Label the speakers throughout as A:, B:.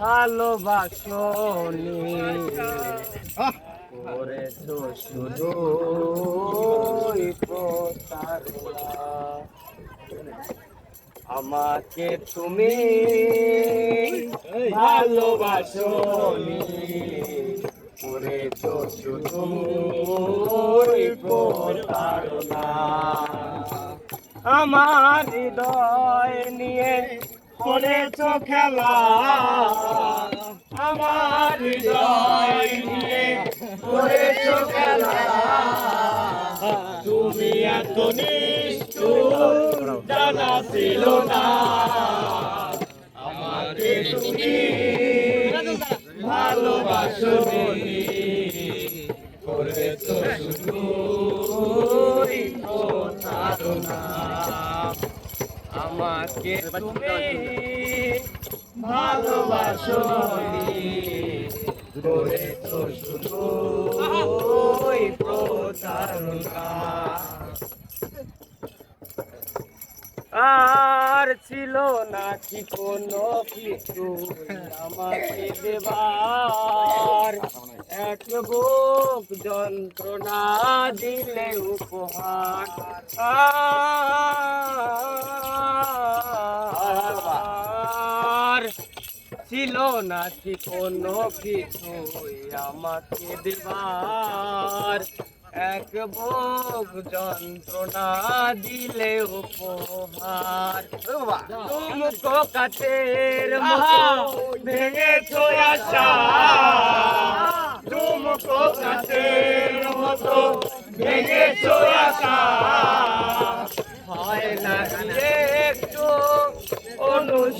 A: ভালোবাসনি করেছ শুধু আমাকে তুমি ভালোবাসনি করেছ শুধু প্রতারণা আমার হৃদয় নিয়ে করেছ খেলা? আমার হৃদয় নিয়ে খেলা? তুমি এত জানা ছিল না। আমাকে তুমি ভালোবাসনি করেছ শুধু আমাকে তুমি ভালোবাসনি করেছ শুধু প্রতারণা। আর ছিল নাকি কোনো কিছু আমাকে দেবার। এক বুক যন্ত্রণা দিলে উপহার। আর ছিল নাকি কোনো কিছু আমাকে দেবার এক ভোগ যন্ত্রণা দিলে উপহার। কাছের মতো ভেঙেছো আশা। তুমকো কাছের মতো ভেঙেছো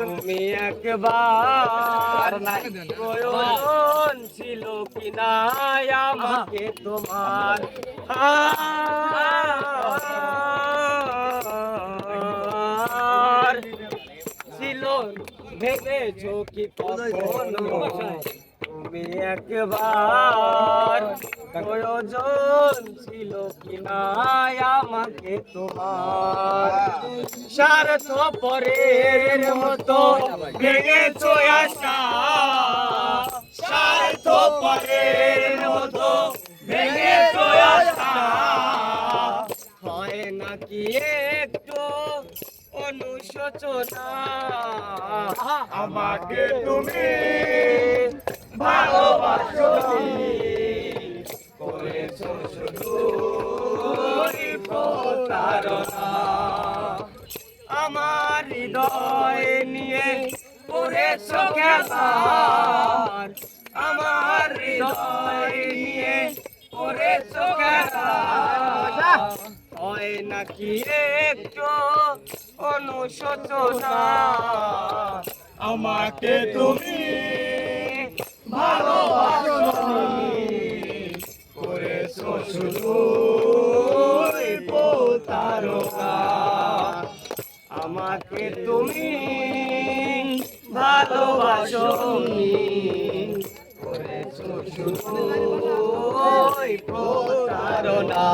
A: তুমি একবার প্রয়োজন ছিল কিনা আমাকে তোমার? ছিল ভেবেছো কি তুমি একবার প্রয়োজন ছিল কিনা আমাকে তোমার। স্বার্থ পরের মতো ভেঙেছো আশা। স্বার্থ পরের মতো ভেঙেছো আশা। হয় নাকি একটু অনুশোচনা? আমাকে তুমি প্রতারণা আমার হৃদয় নিয়ে করেছ খেলা। আমার হৃদয় নিয়ে করেছ খেলা। হয় নাকি একটু অনুশোচনা? আমাকে তুমি আমাকে তুমি ভালোবাসো প্রতারণা।